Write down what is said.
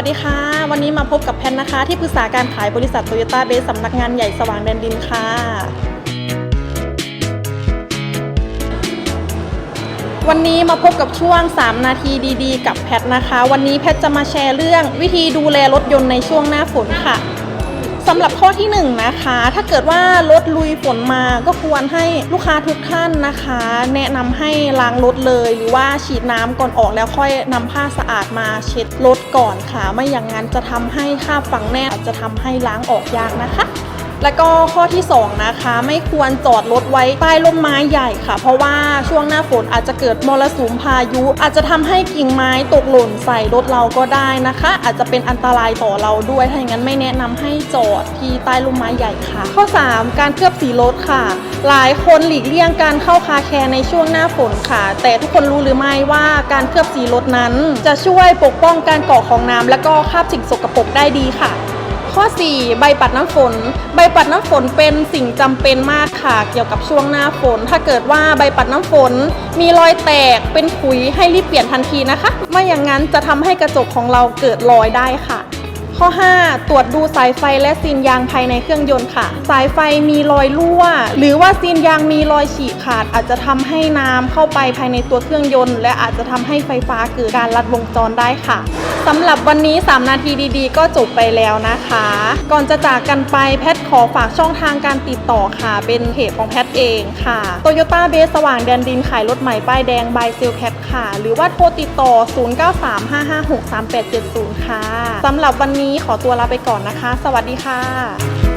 สดีค่ะ วันนี้มาพบกับแพนนะคะ ที่ปรึกษาการขายบริษัทโตโยต้าเบสสำนักงานใหญ่สว่างแดนดินค่ะ วันนี้มาพบกับช่วง 3 นาทีดีๆ กับแพทนะคะ วันนี้แพทจะมาแชร์เรื่องวิธีดูแลรถยนต์ในช่วงหน้าฝนค่ะ สำหรับข้อที่1นงนะคะ ถ้าเกิดว่ารถลุยฝนมาก็ควรให้ลูกค้าทุกท่านนะคะ แนะนำให้ล้างรถเลย หรือว่าฉีดน้ำก่อนออกแล้วค่อยนำผ้าสะอาดมาเช็ดรถก่อนค่ะ ไม่อย่างนั้นจะทำให้คราบฝังแน่จจะทำให้ล้างออกยากนะคะ แล้วก็ข้อที่ 2 นะคะ ไม่ควรจอดรถไว้ใต้ร่มไม้ใหญ่ค่ะ เพราะว่าช่วงหน้าฝนอาจจะเกิดมรสุมพายุ อาจจะทำให้กิ่งไม้ตกหล่นใส่รถเราก็ได้นะคะ อาจจะเป็นอันตรายต่อเราด้วยถ้าอย่างนั้นไม่แนะนำให้จอดที่ใต้ร่มไม้ใหญ่ค่ะ ข้อ 3 การเคลือบสีรถค่ะ หลายคนหลีกเลี่ยงการเข้าคาแคร์ในช่วงหน้าฝนค่ะ แต่ทุกคนรู้หรือไม่ว่าการเคลือบสีรถนั้น จะช่วยปกป้องการเกาะของน้ำและก็คราบสิ่งสกปรกได้ดีค่ะ ข้อ 4 ใบปัดน้ำฝน ใบปัดน้ำฝนเป็นสิ่งจำเป็นมากค่ะ เกี่ยวกับช่วงหน้าฝน ถ้าเกิดว่าใบปัดน้ำฝน มีรอยแตกเป็นขุยให้รีบเปลี่ยนทันทีนะคะ ไม่อย่างนั้นจะทำให้กระจกของเราเกิดรอยได้ค่ะ ข้อ 5 ตรวจดูสายไฟและซีนยางภายในเครื่องยนต์ค่ะ สายไฟมีรอยรั่ว หรือว่าซีนยางมีรอยฉีกขาด อาจจะทำให้น้ำเข้าไปภายในตัวเครื่องยนต์ และอาจจะทำให้ไฟฟ้าเกิดการลัดวงจรได้ค่ะสำหรับวันนี้ 3 นาทีดีๆ ก็จบไปแล้วนะคะ ก่อนจะจากกันไปแพท อฝากช่องทางการติดต่อค่ะ เป็นเพจของแพทเองค่ะ Toyota b a s สว่างแดนดินขายรถใหม่ป้ายแดงบายเซลแพทค่ะ หรือว่าโทรติดต่อ 0935563870 ค่ะ สำหรับวันนี้ขอตัวลาไปก่อนนะคะ สวัสดีค่ะ